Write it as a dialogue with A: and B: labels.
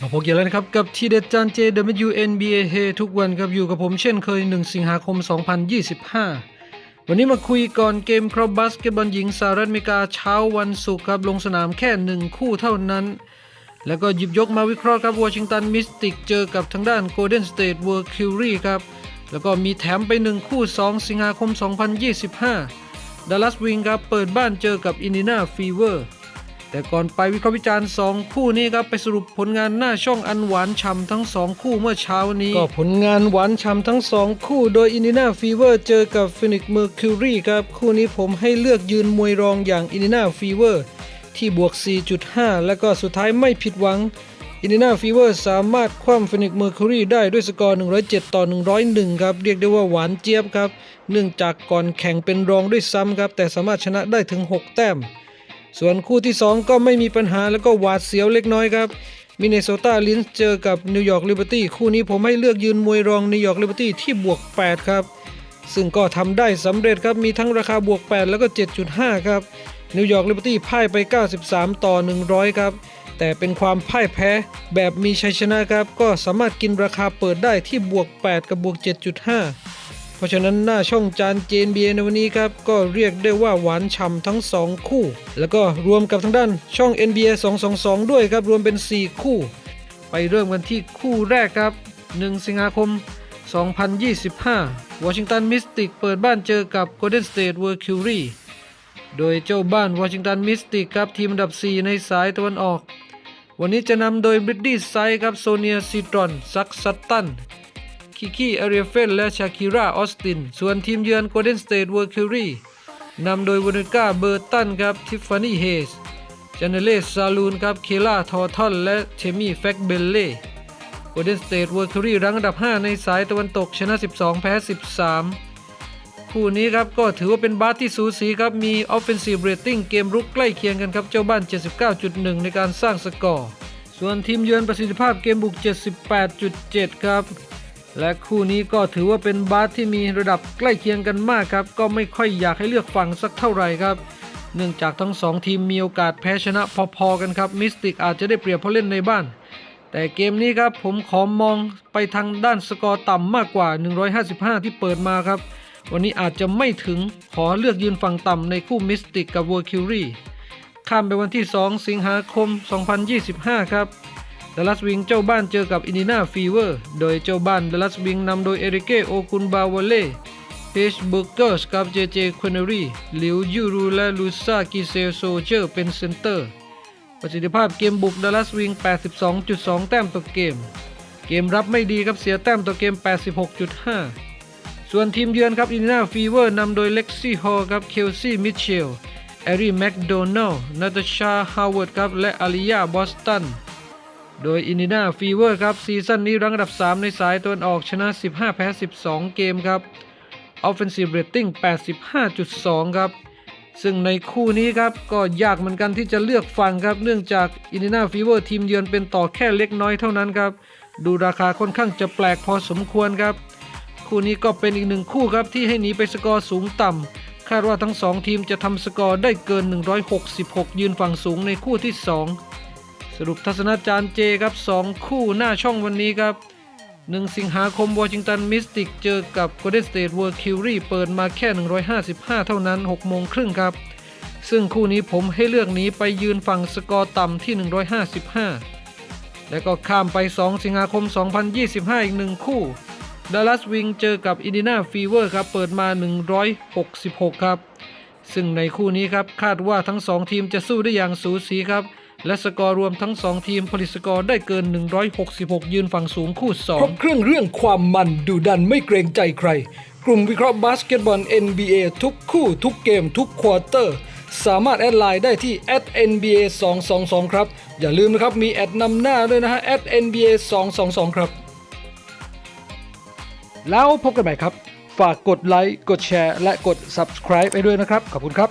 A: มาพบกันแล้วนะครับ กับทีเด็ดจานเจ WNBA เฮทุกวันครับอยู่กับผมเช่นเคย 1 สิงหาคม 2025 วันนี้มาคุยก่อนเกมครอบบาสเกตบอลหญิงสหรัฐอเมริกาเช้าวันศุกร์ครับลงสนามแค่หนึ่งคู่เท่านั้น แล้วก็หยิบยกมาวิเคราะห์ครับวอชิงตันมิสติกเจอกับทางด้านโกลเด้นสเตทเวอร์คิวรีครับ แล้วก็มีแถมไปหนึ่งคู่ 2 สิงหาคม 2025ดัลลัสวิงครับเปิดบ้านเจอกับอินดินาฟีเวอร์ แต่ก่อนไปวิเคราะห์วิจารณ์2คู่นี้ครับไปสรุปผลงานหน้าช่องอันหวานฉ่ำทั้ง 2 คู่เมื่อเช้านี้ ก็ผลงานหวานฉ่ำทั้ง 2 คู่ โดยอินดินาฟีเวอร์เจอกับฟินิกเมอร์คิวรีครับคู่นี้ผมให้เลือกยืนมวยรองอย่างอินดินาฟีเวอร์ที่บวก 4.5 แล้วก็สุดท้ายไม่ผิดหวังอินดินาฟีเวอร์สามารถคว่ำฟินิกเมอร์คิวรีได้ด้วยสกอร์ 107 ต่อ 101 ครับ เรียกได้ว่าหวานเจี๊ยบครับ เนื่องจากก่อนแข่งเป็นรองด้วยซ้ำครับ แต่สามารถชนะได้ถึง 6 แต้ม ส่วนคู่ที่ 2 ก็ไม่มีปัญหาแล้วก็หวาดเสียวเล็กน้อยครับมินเนโซตาลินส์เจอกับนิวยอร์กลิเบอร์ตี้คู่นี้ผมให้เลือกยืนมวยรองนิวยอร์กลิเบอร์ตี้ที่บวก 8 ครับ ซึ่งก็ทำได้สำเร็จครับ มีทั้งราคาบวก 8 แล้วก็ 7.5 ครับ นิวยอร์กลิเบอร์ตี้พ่ายไป 93 ต่อ 100 ครับ แต่เป็นความพ่ายแพ้แบบมีชัยชนะครับ ก็สามารถกินราคาเปิดได้ที่บวก 8 กับบวก 7.5 เพราะฉะนั้นหน้าช่องจานเจนเบียในวันนี้ครับก็เรียกได้ว่าหวานฉ่ำทั้ง 2 คู่ แล้วก็รวมกับทางด้านช่อง NBA 222 ด้วยครับรวมเป็น 4 คู่ ไปเริ่มกันที่คู่แรกครับ 1 สิงหาคม 2025 วอชิงตันมิสติกเปิดบ้านเจอกับ Golden State Warriors โดยเจ้าบ้านวอชิงตันมิสติกครับทีมอันดับ 4 ในสายตะวันออก วันนี้จะนำโดยบริดดี้ไซครับโซเนียซีตรอนซักซัตตัน คิกี้อาริเฟนและชาคิราออสติน ส่วนทีมเยือนโกลเด้นสเตทเวอร์คิวรีนำโดยวานิก้าเบอร์ตันครับทิฟฟานี่เฮสจานเนเลซาลูนครับเคล่าทอทอนและเทมี่แฟกเบลเล่โกลเด้นสเตทเวอร์คิวรีรั้งอันดับ 5 ในสายตะวันตกชนะ 12 แพ้ 13 คู่นี้ครับก็ถือว่าเป็นบาสที่สูสีครับมี Offensive Rating เกมรุกใกล้เคียงกันครับเจ้าบ้าน 79.1 ในการสร้างสกอร์ส่วนทีมเยือนประสิทธิภาพเกมบุก 78.7 ครับ และคู่นี้ก็ถือว่าเป็นบาสที่มีระดับใกล้เคียงกันมากครับ ก็ไม่ค่อยอยากให้เลือกฝั่งสักเท่าไหร่ครับ เนื่องจากทั้งสองทีมมีโอกาสแพ้ชนะพอๆกันครับมิสติกอาจจะได้เปรียบเพราะเล่นในบ้าน แต่เกมนี้ครับผมขอมองไปทางด้านสกอร์ต่ำมากกว่า 155 ที่เปิดมาครับ วันนี้อาจจะไม่ถึงขอเลือกยืนฝั่งต่ำในคู่มิสติกกับเวอร์คิวรีข้ามไปวันที่ 2 สิงหาคม 2025 ครับ ดัลลัสวิงเจ้าบ้านเจอกับอินดินาฟีเวอร์ โดยเจ้าบ้านดัลลัสวิงนำโดยเอริเกโอคุนบาวเล่เพชเบอร์เกอร์สกับเจเจควนเนอรีหลิวยูรูและลูซากิเซลโซเจอร์เป็นเซนเตอร์ ประสิทธิภาพเกมบุกดัลลัสวิง 82.2 แต้มต่อเกม เกมรับไม่ดีครับเสียแต้มต่อเกม 86.5 ส่วนทีมเยือนครับอินดินาฟีเวอร์นำโดยเล็กซี่ฮอลครับเคลซี่มิเชลแอรีแมคโดนัลนาตาชาฮาวเวิร์ดครับและอาริยาบอสตัน โดยอินดินาฟีเวอร์ครับซีซั่นนี้รั้งอันดับ 3 ในสายตะวันออกชนะ 15 แพ้ 12 เกมครับ Offensive Rating 85.2 ครับ ซึ่งในคู่นี้ครับก็ยากเหมือนกันที่จะเลือกฝั่งครับ เนื่องจากอินดินาฟีเวอร์ทีมเยือนเป็นต่อแค่เล็กน้อยเท่านั้นครับ ดูราคาค่อนข้างจะแปลกพอสมควรครับ คู่นี้ก็เป็นอีกหนึ่งคู่ครับที่ให้หนีไปสกอร์สูงต่ำคาดว่าทั้งสองทีมจะทำสกอร์ได้เกิน 166 ยืนฝั่งสูงในคู่ที่ 2 สรุปทัศนาจารย์เจครับ 2 คู่หน้าช่องวันนี้ครับ 1 สิงหาคมวอชิงตันมิสติกเจอกับ Golden State Warriors เปิดมาแค่ 155 เท่านั้น 6 โมงครึ่งครับ ซึ่งคู่นี้ผมให้เลือกนี้ไปยืนฝั่งสกอร์ต่ำที่ 155 และก็ข้ามไป 2 สิงหาคม 2025 อีกหนึ่งคู่ดัลลัสวิงเจอกับอินดินาฟีเวอร์ครับ เปิดมา 166 ครับ ซึ่งในคู่นี้ครับ คาดว่าทั้ง 2 ทีมจะสู้ได้อย่างสูสีครับ และสกอร์รวมทั้ง 2 ทีมผลิตสกอร์ได้เกิน 166 ยืนฝั่งสูงคู่ 2 ครบเครื่องเรื่องความมันดูดันไม่เกรงใจใคร กลุ่มวิเคราะห์บาสเกตบอล NBA ทุกคู่ทุกเกมทุกควอเตอร์
B: สามารถแอดไลน์ได้ที่ @nba 2 2 2ครับ อย่าลืมนะครับ มีแอดนำหน้าด้วยนะฮะ @nba 2 2 2ครับ แล้วพบกันใหม่ครับ ฝากกดไลค์กดแชร์ และกด subscribe ไปด้วยนะครับ ขอบคุณครับ